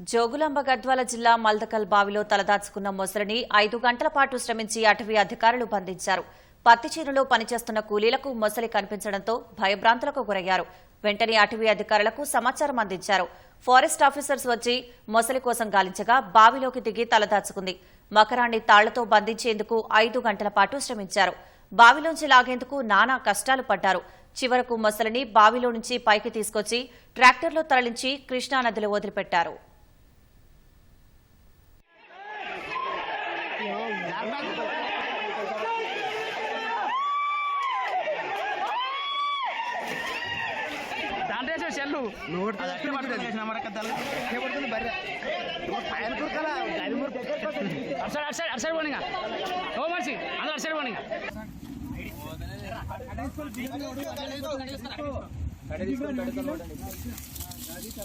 జోగులాంబ గద్వాల జిల్లా మల్దకల్ బావిలో తలదాచుకున్న మొసలిని ఐదు గంటల పాటు శ్రమించి అటవీ అధికారులు బంధించారు. పత్తి చీరలో పనిచేస్తున్న కూలీలకు మొసలి కనిపించడంతో భయభ్రాంతులకు గురయ్యారు. వెంటనే అటవీ అధికారులకు సమాచారం అందించారు. ఫారెస్ట్ ఆఫీసర్స్ వచ్చి మొసలి కోసం గాలించగా బావిలోకి దిగి తలదాచుకుంది. మకరాన్ని తాళ్ళతో బంధించేందుకు ఐదు గంటల పాటు శ్రమించారు. బావిలోంచి లాగేందుకు నానా కష్టాలు పడ్డారు. చివరకు మొసలిని బావిలో నుంచి పైకి తీసుకొచ్చి ట్రాక్టర్లో తరలించి కృష్ణానదిలో వదిలిపెట్టారు. దాంట్లో వేసే చెల్లు అట్లే పట్టుకొని వేసిన మరకద్దాలు. అటు సైడ్, అటు సైడ్, అటు సైడ్ పోనీ. ఓ మనిషి అందరూ అటు సైడ్ పోనీ. తీసారా తీసా